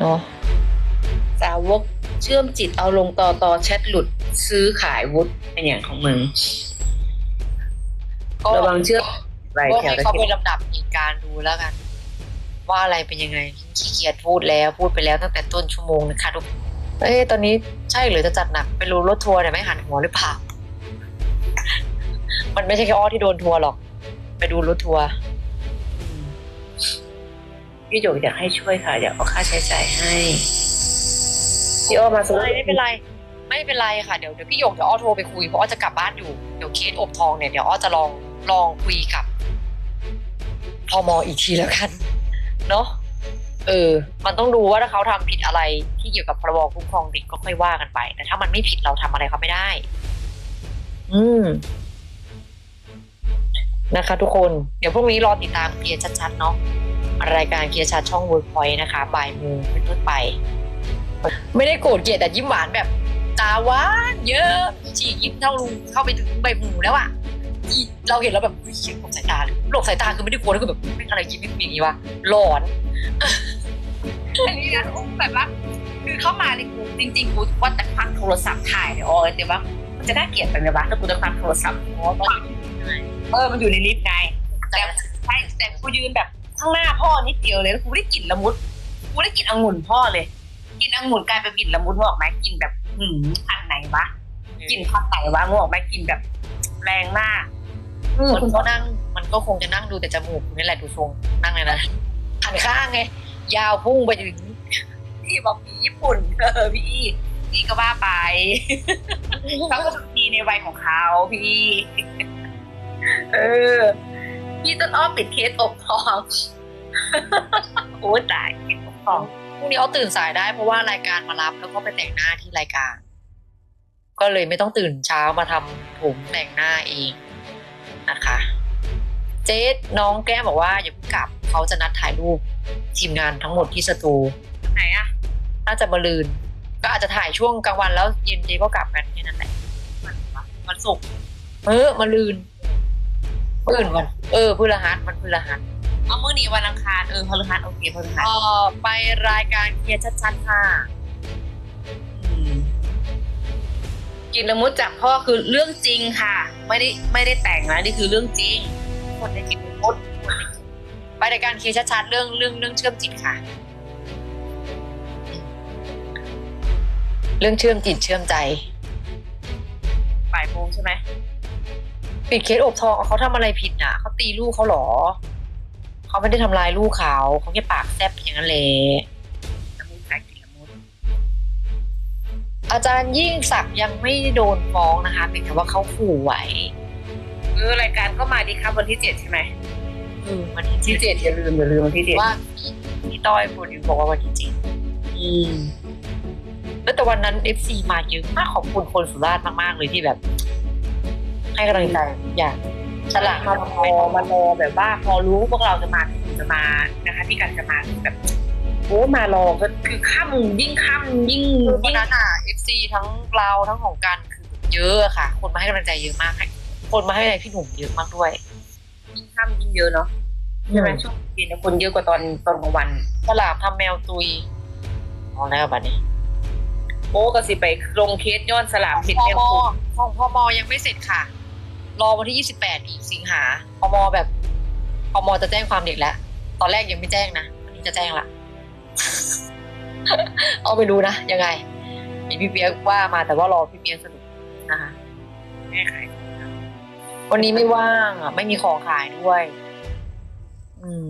เนาะสาวกเชื่อมจิตเอาลงต่อต่อแชทหลุดซื้อขายวุฒิเป็นอย่างของมึงก็ระวังเชื่อมไรก็แถวให้ตะเขาเกีไปยบลำดับเหตุการณ์ดูแล้วกัน ว่าอะไรเป็นยังไงขี้เกียจพูดแล้วพูดไปแล้วตั้งแต่ต้นชั่วโมงนะคะทุกเอ้ยตอนนี้ใช่หรือจะจัดหนักไปรู้รถทัวร์เนี่ยไม่หันหัวหรือเปล่า มันไม่ใช่แค่อ้อที่โดนทัวร์หรอก ไปดูรถทัวร์ พี่หยกอยากให้ช่วยค่ะ อยากเอาค่าใช้จ่ายให้พี่อ้อมาสมมติไม่เป็นไร ไม่เป็นไรค่ะเดี๋ยวเดี๋ยวพี่หยกเดี๋ยวอ้อโทรไปคุยเพราะอ้อจะกลับบ้านอยู่เดี๋ยวเคสอบทองเนี่ยเดี๋ยวอ้อจะลองลองคุยกับพมอีกทีแล้วกัน เนาะเออ มันต้องดูว่าถ้าเขาทำผิดอะไรที่เกี่ยวกับพรบคุ้มครองเด็กก็ค่อยว่ากันไป แต่ถ้ามันไม่ผิดเราทำอะไรเขาไม่ได้ อืม นะคะ ทุกคน เดี๋ยวพรุ่งนี้รอติดตามเคลียร์ชัดๆเนาะ รายการเคียร์ชัดช่อง Workpoint นะคะบ่ายโมงเป็นต้นไป ไม่ได้โกรธเกลียดแต่ยิ้มหวานแบบ ตาหวานเยอะฉีกยิ้มเท่าลุงเข้าไปถึงใบหูแล้วอะอีเราเห็นแล้วแบบเฮ้ยหลบสายตาเลยหลบสายตาคือไม่ได้กลัวนะคือแบบไม่อะไรยิ้มไม่มีอย่างนี้วะหลอนอันนี้นะแบบว่าคือเข้ามาเลยกูจริงๆกูว่าแต่ควักโทรศัพท์ถ่ายเนี่ยอ๋อแต่ว่ามันจะน่าเกลียดไปไหมวะถ้ากูจะควักโทรศัพท์เพราะว่าเออมันอยู่ในลิฟต์ไงแต่ใช่แต่กูยืนแบบ ข้างหน้าพ่อนิดเดียวเลยแล้วกูได้กลิ่นละมุดกูได้กลิ่นองุ่นพ่อเลยกลิ่นองุ่นกลายเป็นกลิ่นละมุดงอกไหมกลิ่นแบบหืมพันไหนวะกลิ่นพันไหนวะงอกไหมกลิ่นแบบแรงมากอืมคุณก็นั่งมันก็คงจะนั่งดูแต่จมูกนี่แหละดูทรงนั่งเลยนะหันข้างไงยาวพุ่งไปถึงพี่บอกผีญี่ปุ่นเออพี่พี่ก็ว่าไปเขาก็มีในวัยของเขาพี่ เออ พี่ต้นอ้อปิดเคสอกทองโอ้ตายเคสอกทองพรุ่งนี้เอาตื่นสายได้เพราะว่ารายการมารับแล้วก็ไปแต่งหน้าที่รายการ ก็เลยไม่ต้องตื่นเช้ามาทำผมแต่งหน้าเองนะคะ เจ๊น้องแก้มบอกว่าอย่าเพิ่งกลับเขาจะนัดถ่ายรูปทีมงานทั้งหมดที่สตูไหนอะน่าจะมาลืน ก็อาจจะถ่ายช่วงกลางวันแล้วเย็นเจ๊ก็กลับกันแค่นั้นแหละมันวะมันสุกร์เออมาลืน มื่นวันเออพฤหัสมันพฤหัสเอามื้อนี้วันอังคารเออพฤหัสโอเคพฤหัสเออไปรายการเคลียร์ชัดๆค่ะอืมกินละมุดจากพ่อคือเรื่องจริงค่ะ ไม่ได้ไม่ได้แต่งนะนี่คือเรื่องจริง คนได้กินละมุดไปรายการเคลียร์ชัดๆเรื่องเรื่องเรื่องเชื่อมจิตค่ะ เรื่องเชื่อมจิตเชื่อมใจบ่ายโมงใช่ไหม ปิดเคสอบทองเขาทำอะไรผิดน่ะเขาตีลูกเขาเหรอ เขาไม่ได้ทำลายลูกเขาเขาแค่ปากแซบอย่างนั้นแหละละมุดขายกินละมุดอาจารย์ยิ่งศักดิ์ยังไม่โดนฟ้องนะคะเพียงแต่ว่าเขาขู่ไว้เออรายการก็มาดีครับวันที่เจ็ดใช่ไหมอืมวันที่ที่เจ็ดอย่าลืมอย่าลืมวันที่เจ็ดว่าพี่พี่ต้อยโปรดิวบอกว่าวันที่เจ็ดอืมแล้วแต่วันนั้นเอฟซีมาเยอะมากขอบคุณคนสุราษฎร์มากๆเลยที่แบบ ให้กำลังใจอย่างฉลาดมารอมารอแบบว่าพอรู้พวกเราจะมาพี่จะมานะคะพี่กันจะมาแบบโอ้มารอก็คือค่ำยิ่งค่ำยิ่งคือวันยิ่งนั้นอะเอฟซีทั้งเราทั้งของกันคือเยอะอะค่ะ คนมาให้กำลังใจเยอะมากให้คนมาให้กำลังใจพี่หนุ่มเยอะมากด้วยยิ่งค่ำยิ่งเยอะเนาะใช่ไหมช่วงเย็นเนี่ยคนเยอะกว่าตอนตอนกลางวันฉลามทำแมวตุยมองแล้วบัดนี้โอ้ก็สิไปลงเคสย้อนสลามผิดพแนวมคุของพมยังไม่เสร็จค่ะ รอวันที่ 28 อีกสิงหาพมแบบพมจะแจ้งความเด็กแล้ว ตอนแรกยังไม่แจ้งนะวันนี้จะแจ้งละ เอาไปดูนะ ยังไงเห็นพี่เปียกว่ามาแต่ว่ารอพี่เปียกสรุปนะคะแม่ขายวันนี้ไม่ว่างอะ ไม่มีของขายด้วย อืม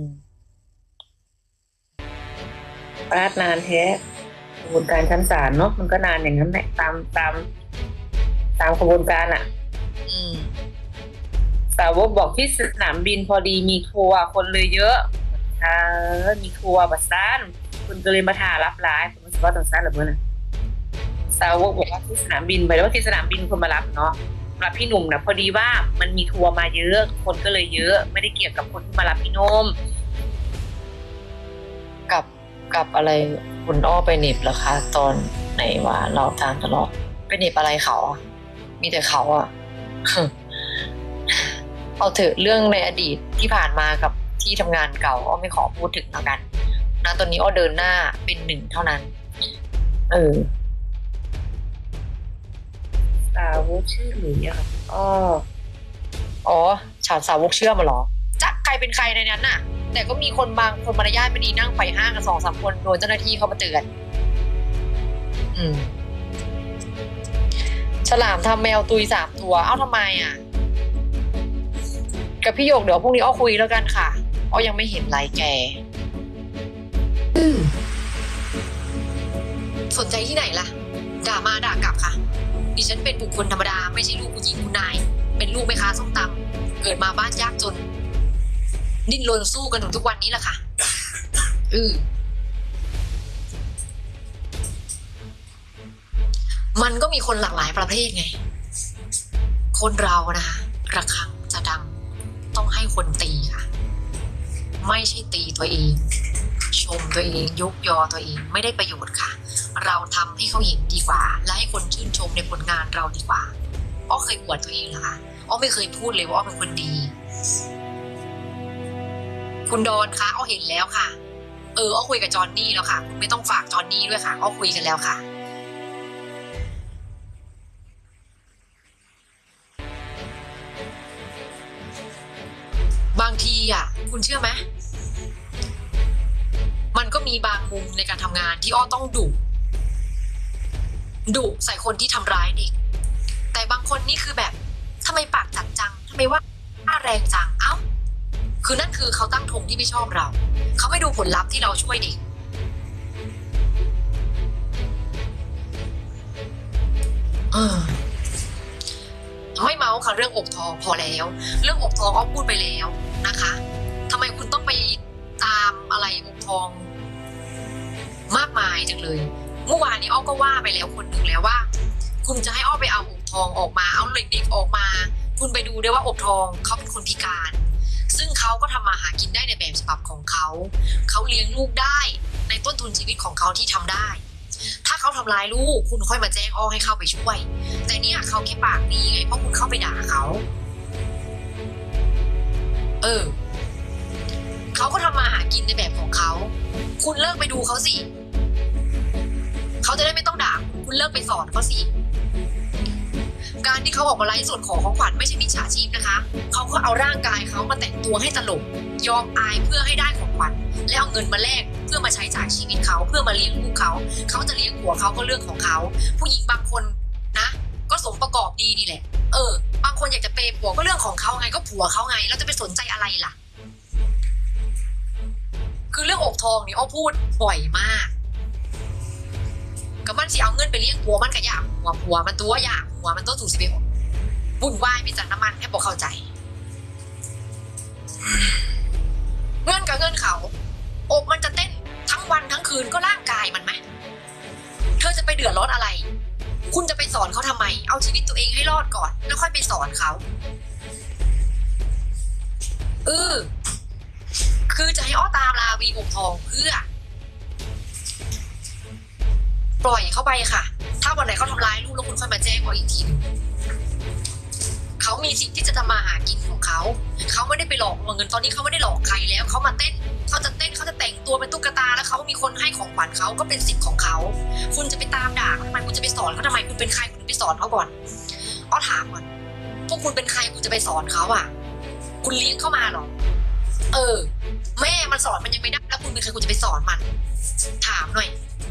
ปาดนานแท้กระบวนการชั้นศาลเนาะมันก็นานอย่างนั้นแหละตามตาม ตามกระบวนการอะอืม สาวกบอกที่สนามบินพอดีมีทัวร์คนเลยเยอะค่ะมีทัวร์บัสซานคุณก็เลยมาถ่ารับร้ายผมรู้สึกว่าตรงซ้ายหรือเปล่านะสาวกบอกว่าที่สนามบินไปแล้วว่าที่สนามบินคนมารับเนาะรับพี่หนุ่มนะพอดีว่ามันมีทัวร์มาเยอะ คนก็เลยเยอะ ไม่ได้เกี่ยวกับคนที่มารับพี่หนุ่มกับกับอะไรคุณอ้อไปหน็บเหรอคะ ตอนไหนวะเราตามตลอดไปหน็บอะไรเขา มีแต่เขาอะ เอาเถอะเรื่องในอดีตที่ผ่านมากับที่ทำงานเก่าก็ไม่ขอพูดถึงแล้วกันนะตอนนี้อ้อเดินหน้าเป็นหนึ่งเท่านั้น เออสาวกชื่อหลุยอะค่ะอ้ออ๋อฉาดสาวกเชื่อมาเหรอจักใครเป็นใครในนั้นน่ะ แต่ก็มีคนบางคนมารยาทไม่ดีนั่งไฟห้างกันสองสามคนโดนเจ้าหน้าที่เขามาเตือน อืม ฉลามทำแมวตุยสามตัว เอ้าทำไมอะ กับพี่โยกเดี๋ยวพรุ่งนี้อ้อคุยแล้วกันค่ะอ้อยังไม่เห็นไลน์แกอืมสนใจที่ไหนล่ะ ด่ามาด่ากลับค่ะ ดิฉันเป็นบุคคลธรรมดา ไม่ใช่ลูกผู้หญิงคุณนาย เป็นลูกแม่ค้าส้มตำเกิดมาบ้านยากจน ดิ้นรนสู้กันถึงทุกวันนี้แหละค่ะ อือมันก็มีคนหลากหลายประเภทไง คนเรานะคะระฆังจะดังต้อง ให้คนตีค่ะ ไม่ใช่ตีตัวเอง ชมตัวเองยกยอตัวเองไม่ได้ประโยชน์ค่ะ เราทำให้เขาเห็นดีกว่า และให้คนชื่นชมในผลงานเราดีกว่าอ้อเคยอวดตัวเองนะคะอ้อไม่เคยพูดเลยว่าอ้อเป็นคนดี คุณดอนคะอ้อเห็นแล้วค่ะ เอออ้อคุยกับจอนนี่แล้วค่ะ คุณไม่ต้องฝากจอนนี่ด้วยค่ะอ้อคุยกันแล้วค่ะ ทีอะ คุณเชื่อไหมมันก็มีบางมุมในการทำงานที่อ้อต้องดุดุใส่คนที่ทำร้ายเด็ก แต่บางคนนี่คือแบบทำไมปากจัดจังทำไมว่าแรงจังเอ้า คือนั่นคือเขาตั้งธงที่ไม่ชอบเรา เขาไม่ดูผลลัพธ์ที่เราช่วยเด็กเออไม่เมาส์ค่ะเรื่องอกทองพอแล้ว เรื่องอกทองอ้อพูดไปแล้ว นะคะทำไมคุณต้องไปตามอะไรอกทองมากมายจังเลย เมื่อวานนี้อ้อก็ว่าไปแล้วคนหนึ่งแล้วว่า คุณจะให้อ้อไปเอาอกทองออกมา เอาเด็กๆออกมา คุณไปดูได้ว่าอกทองเขาเป็นคนพิการ ซึ่งเขาก็ทำมาหากินได้ในแบบฉบับของเขา เขาเลี้ยงลูกได้ในต้นทุนชีวิตของเขาที่ทำได้ ถ้าเขาทำร้ายลูกคุณค่อยมาแจ้งอ้อให้เข้าไปช่วย แต่เนี่ยเขาแค่ปากดีไงเพราะคุณเข้าไปด่าเขา เออ เขาก็ทำมาหากินในแบบของเขา คุณเลิกไปดูเขาสิ เขาจะได้ไม่ต้องด่า คุณเลิกไปสอนเขาสิ การที่เขาออกมาไลฟ์สดขอของขวัญไม่ใช่มิจฉาชีพนะคะ เขาก็เอาร่างกายเขามาแต่งตัวให้ตลก ยอมอายเพื่อให้ได้ของขวัญ แล้วเอาเงินมาแลกเพื่อมาใช้จ่ายชีวิตเขา เพื่อมาเลี้ยงลูกเขา เขาจะเลี้ยงผัวเขาก็เรื่องของเขา ผู้หญิงบางคนนะ ก็สมประกอบดีนี่แหละ เออ บางคนอยากจะเปย์ผัวก็เรื่องของเขาไงก็ผัวเขาไงแล้วจะไปสนใจอะไรล่ะ คือเรื่องอกทองนี่อ้อพูดบ่อยมากก็มันสิเอาเงินไปเลี้ยงผัวมันก็อยากผัวผัวมันตัวอยากผัวมันตัวถูกสิไปออกบุ่นวายมีจากน้ำมันให้บอกเข้าใจ เงินกับเงินเขาอกมันจะเต้นทั้งวันทั้งคืนก็ร่างกายมันไหมเธอจะไปเดือดร้อนอะไร คุณจะไปสอนเขาทำไม เอาชีวิตตัวเองให้รอดก่อน แล้วค่อยไปสอนเขาเออคือจะให้อ้อตามลาวีอกทองเพื่อ ปล่อยเขาไปค่ะ ถ้าวันไหนเขาทำร้ายลูกแล้วคุณค่อยมาแจ้งอ้ออีกทีหนึ่ง เขามีสิทธิ์ที่จะทำมาหากินของเขา เขาไม่ได้ไปหลอกลวงเงินตอนนี้เขาไม่ได้หลอกใครแล้ว เขามาเต้นเขาจะเต้นเขาจะแต่งตัวเป็นตุ๊กตาแล้วเขามีคนให้ของขวัญเขาก็เป็นสิทธิ์ของเขา คุณจะไปตามด่าเขาทำไมคุณจะไปสอนเขาทำไมคุณเป็นใครคุณไปสอนเขาก่อนอ้อถามก่อนพวกคุณเป็นใครคุณจะไปสอนเขาอะ คุณเลี้ยงเข้ามาหรอเออ แม่มันสอนมันยังไม่ได้แล้วคุณเป็นใครคุณจะไปสอนมัน ถามหน่อย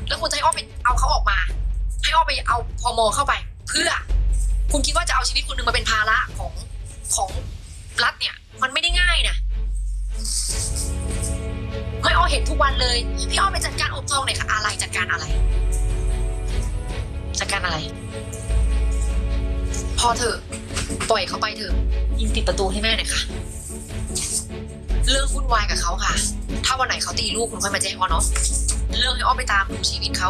แล้วคุณจะให้อ้อไปเอาเขาออกมา ให้อ้อไปเอาพอมอเข้าไป เพื่อ คุณคิดว่าจะเอาชีวิตคนหนึ่งมาเป็นภาระของของรัฐเนี่ย มันไม่ได้ง่ายนะไม่อ้อเห็นทุกวันเลย พี่อ้อไปจัดการอบทองหน่อยค่ะอะไรจัดการอะไร จัดการอะไร พอเถอะปล่อยเขาไปเถอะยิงติดประตูให้แม่หน่อยค่ะเลิกวุ่นวายกับเขาค่ะ ถ้าวันไหนเขาตีลูกคุณค่อยมาแจ้งอ้อเนาะเลิกให้อ้อไปตามดูชีวิตเขา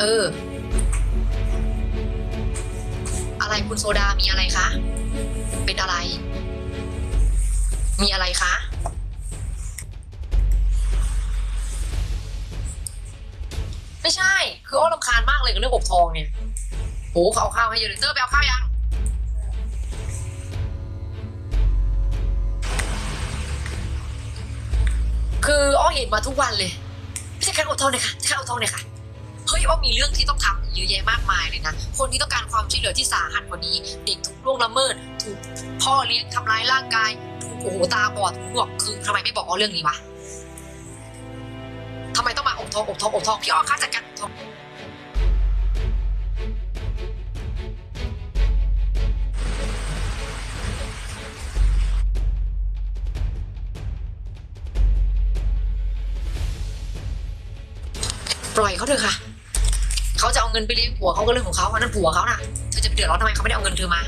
เออ อะไรคุณโซดามีอะไรคะ เป็นอะไร มีอะไรคะ ไม่ใช่ คืออ้อรำคาญมากเลยกับเรื่องอบทองเนี่ยโหเขาเอาข้าวให้เยอะเลยเตอร์ไปเอาข้าวยังคืออ้อเห็นมาทุกวันเลยพี่จัดการอดทนเลยค่ะจัดการอดทนเลยค่ะ เฮ้ยอ้อมีเรื่องที่ต้องทำเยอะแยะมากมายเลยนะ คนที่ต้องการความช่วยเหลือที่สาหัสกว่านี้ เด็กถูกล่วงละเมิด ถูกพ่อเลี้ยงทำร้ายร่างกาย ถูกโอ้โหตาบอดหูหนวกคือทำไมไม่บอกอ้อเรื่องนี้วะทำไมต้องมาอกทองอกทองอกทองพี่อ้อคะจัดการทองปล่อยเขาเถอะค่ะ เขาจะเอาเงินไปเลี้ยงผัวเขาก็เรื่องของเขาอันนั้นผัวเขาน่ะเธอจะไปเดือดร้อนทำไมเขาไม่ได้เอาเงินเธอมา